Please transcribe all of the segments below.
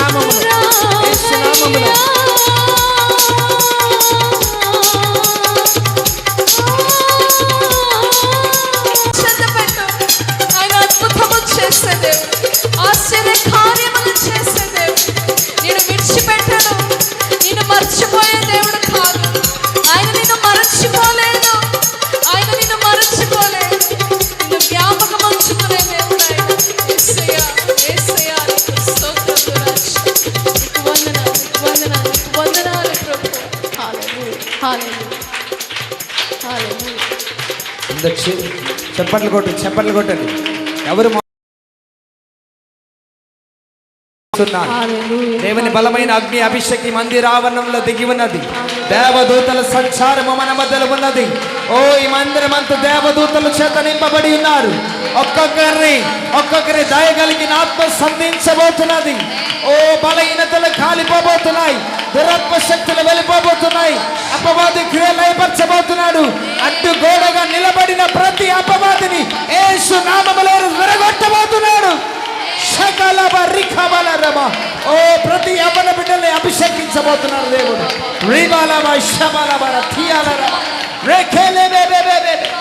Vamos, mão చప్పట్లు కొట్టు చప్పట్లు కొట్టండి. ఎవరు. దేవుని బలమైన అగ్ని అభిషేకి మందిర ఆవరణంలో దిగి ఉన్నది. దేవదూతల సంచారము మన మధ్యలో ఉన్నది. ఓ ఈ మందిరం అంతా దేవదూతల చేత నింపబడి ఉన్నారు. ఒక్కొక్కరిని ఒక్కొక్కరి దయగలిగిన ఆత్మ సంధించబోతున్నది ఓ బలహీనతలు కాలిపోబోతున్నాయి దురాత్మ శక్తులు వెళ్ళిపోబోతున్నాయి అపవాది క్రియలయపరచబోతున్నాడు అడ్డు గోడగా నిలబడిన ప్రతి అపవాదిని ఏసు నామములో విరగొట్టబోతున్నాడు. ఓ ప్రతి యవన బిడ్డల్ని అభిషేకించబోతున్నారు దేవుడు. రిబలబ శబలబర థియలరమ. రేఖెలెబెబెబెబె.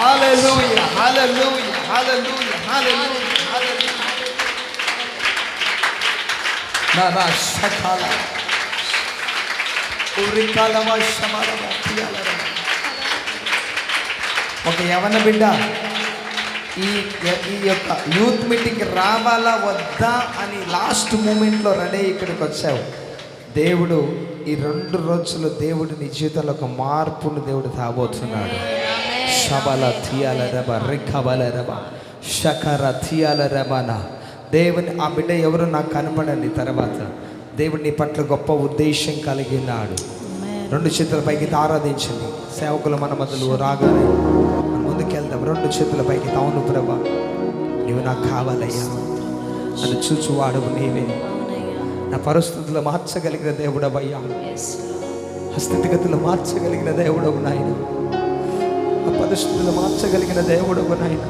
హల్లెలూయా హల్లెలూయా హల్లెలూయా హల్లెలూయా హల్లెలూయా నా నా శకల ఉరికలమ శమలబ ఒక యవన బిడ్డ ఈ ఈ యొక్క యూత్ మీటింగ్కి రావాలా వద్దా అని లాస్ట్ మూమెంట్లో రెడీ ఇక్కడికి వచ్చావు. దేవుడు ఈ రెండు రోజులు దేవుడు నీ జీవితంలో ఒక మార్పును దేవుడు తాబోతున్నాడు. శబల థియాల రబ రిఖబల రబ శకర థియాల రబన దేవుని ఆ బిడ్డ ఎవరు నాకు కనపడండి తర్వాత దేవుడు నీ పట్ల గొప్ప ఉద్దేశం కలిగి ఉన్నాడు రెండు చేతుల పైకి ఆరాధించండి సేవకులు మన మధ్యలో రాగానే మనం ముందుకెళ్దాం రెండు చేతుల పైకి అవును ప్రభా నీవు నాకు కావాలయ్యా నన్ను చూచువాడు నీవే నా పరిస్థితులు మార్చగలిగిన దేవుడవయ్యా స్థితిగతులు మార్చగలిగిన దేవుడవు నాయన పరిస్థితులు మార్చగలిగిన దేవుడు నాయన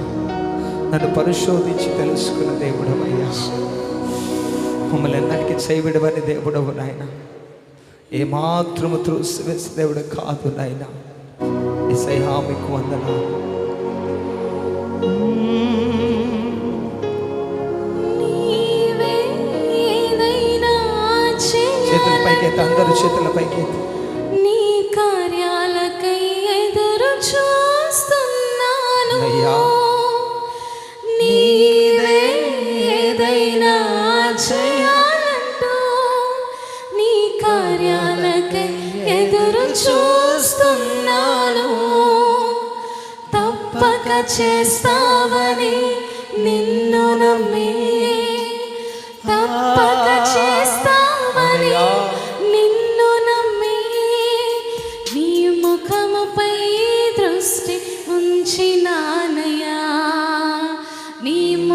నన్ను పరిశోధించి తెలుసుకున్న దేవుడవయ్యా మమ్మల్ని ఎన్నటికీ చేయబడవని దేవుడవు నాయన ఏమాత్రము త్రోసివేసే దేవుడు కాదు నాయన. ఇసయ్యా మీకు వందనాలు. నీవే ఏదైనా చేతుల పైకి ఎత్తి చేతుల పైకి నీ కార్యాలకై ఎదురు చూ అయ్యా. నీవే ఏదైనా చేయాలంటూ నీ కార్యాలకై ఎదురు చూస్తున్నాను. తప్పక చేస్తావని నిన్ను నమ్మి. తప్పక చేస్తావని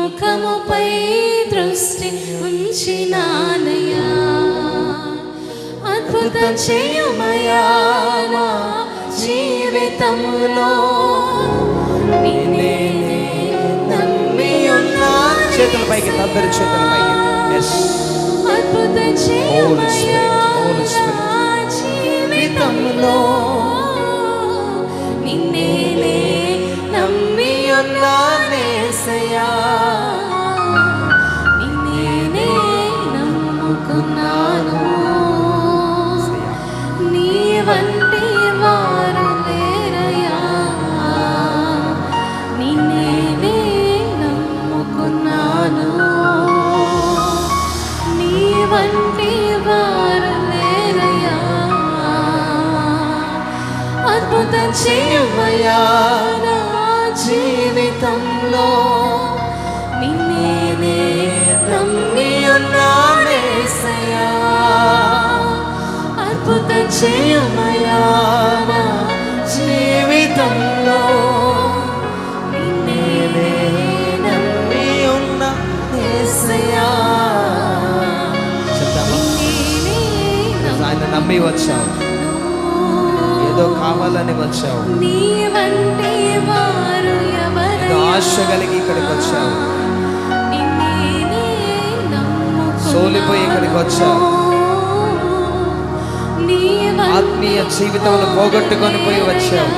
ముఖముపై దృష్టి ఉంచినానయ్యా. అద్భుతం చేయుమయా జీవితములో. చేతుల పైకి ఎత్తి అందరు చేతుల పైకి. అద్భుతం జీవితంలో నిన్నేనే నమ్మి ఉన్నానేసయ్యా నమ్ముకున్నాను నీ వంటి వారు నమ్ముకున్నాను. నీ వంటి వారు లేరయ్యా. అద్భుతం జీవితంలో నమ్మి ఉన్నానేసయ్యా అద్భుతం చేయమయ్యా నా జీవితంలో నమ్మి చెప్తామా? నిన్నేనే ఆయన నమ్మి వచ్చావు. ఏదో కావాలని వచ్చావు? ఆశ కలిగి ఇక్కడికి వచ్చావు. సోలిపోయి ఇక్కడికి వచ్చావు. ఆత్మీయ జీవితంలో పోగొట్టుకొని పోయి వచ్చావు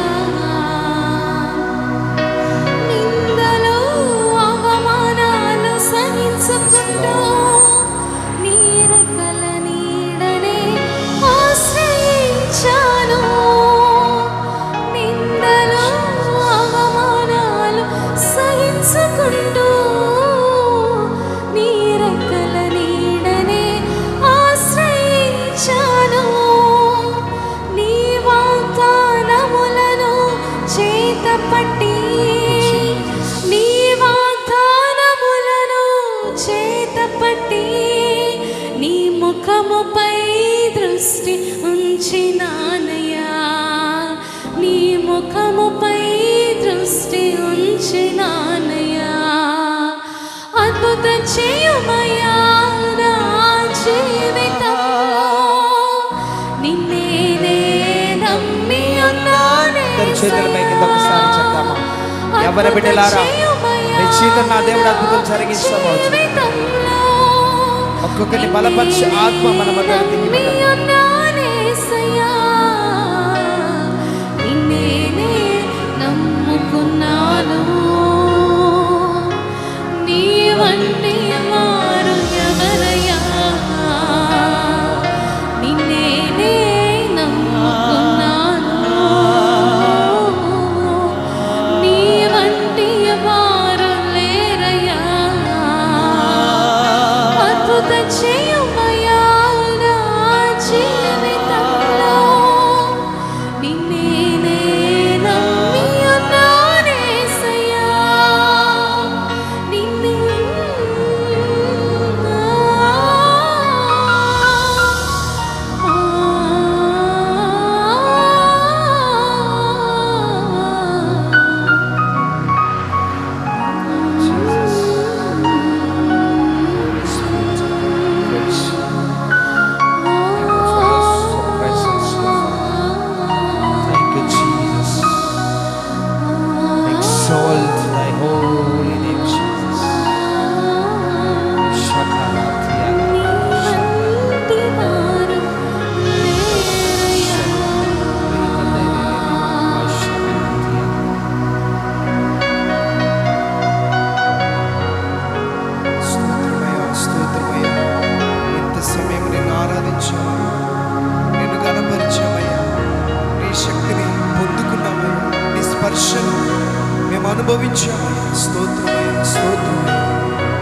దృష్టి ఉంచినానయ్యా. నీ ముఖముపై దృష్టి ఉంచినానయ్యా. అద్భుత చేయుమయ్యా నా జీవితంలో నిన్నే నమ్మి ఉన్నానే ఇద్దరు చేతుల పైకి ఒకసారి చెప్తామా ఎవరి బిడ్డలారా? జీవితం నా దేవుడు అద్భుతం జరిగిస్తామవచ్చు ఒక్కొక్కరిని బలపరిచి ఆత్మ మన మధ్య నమ్ముకున్నాను. నీ మేము స్తోత్రమయ స్తోత్రమయ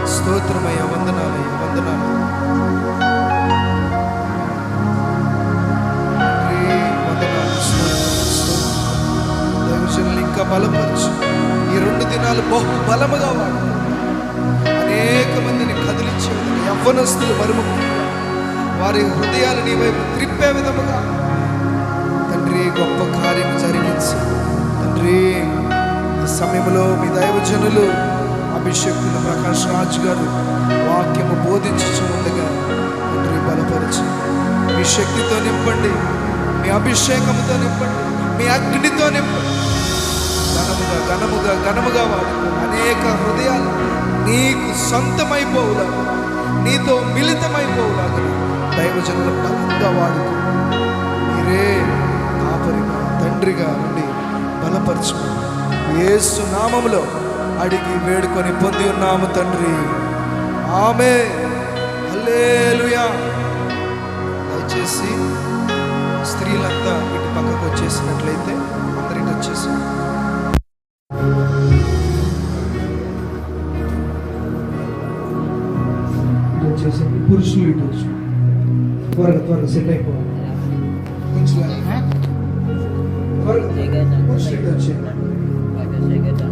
స్తోత్రమయ వందనాలయ వందనాలయ్యా వందనాలు. ఇంకా బలపరచు. ఈ రెండు దినాలు బహు బలముగా వాడు. అనేక మందిని కదిలించే విధంగా యవ్వనస్తులు మరుముఖ్యంగా వారి హృదయాలు నీ వైపు త్రిప్పే విధముగా మీ అభిషేకులు ప్రకాష్ రాజ్ గారు వాక్యము బోధించుచుండగా తండ్రి బలపరిచి. మీ శక్తితో నింపండి మీ అభిషేకముతో నింపండి మీ అగ్నితో నింపండి. ఘనముగా ఘనముగా ఘనముగా వాడు అనేక హృదయాలు నీకు సొంతమైపోవులాగా నీతో మిళితమైపోవులాగా దైవజనులు బలంగా వాడుకు. మీరే కాపరిగా తండ్రిగా ఉండి బలపరచుకో. ఏసు నామములో అడిగి వేడుకొని పొంది ఉన్నాము తండ్రి. ఆమె. హల్లెలూయా. దయచేసి స్త్రీలంతా ఇటు పక్కకు వచ్చేసినట్లయితే అందరు ఇటు వచ్చేసి పురుషులు ఇటు వచ్చి. త్వరగా త్వరగా సెట్ అయిపోవాలి కొంచెం త్వరగా పురుషులు ఇటు వచ్చేయండి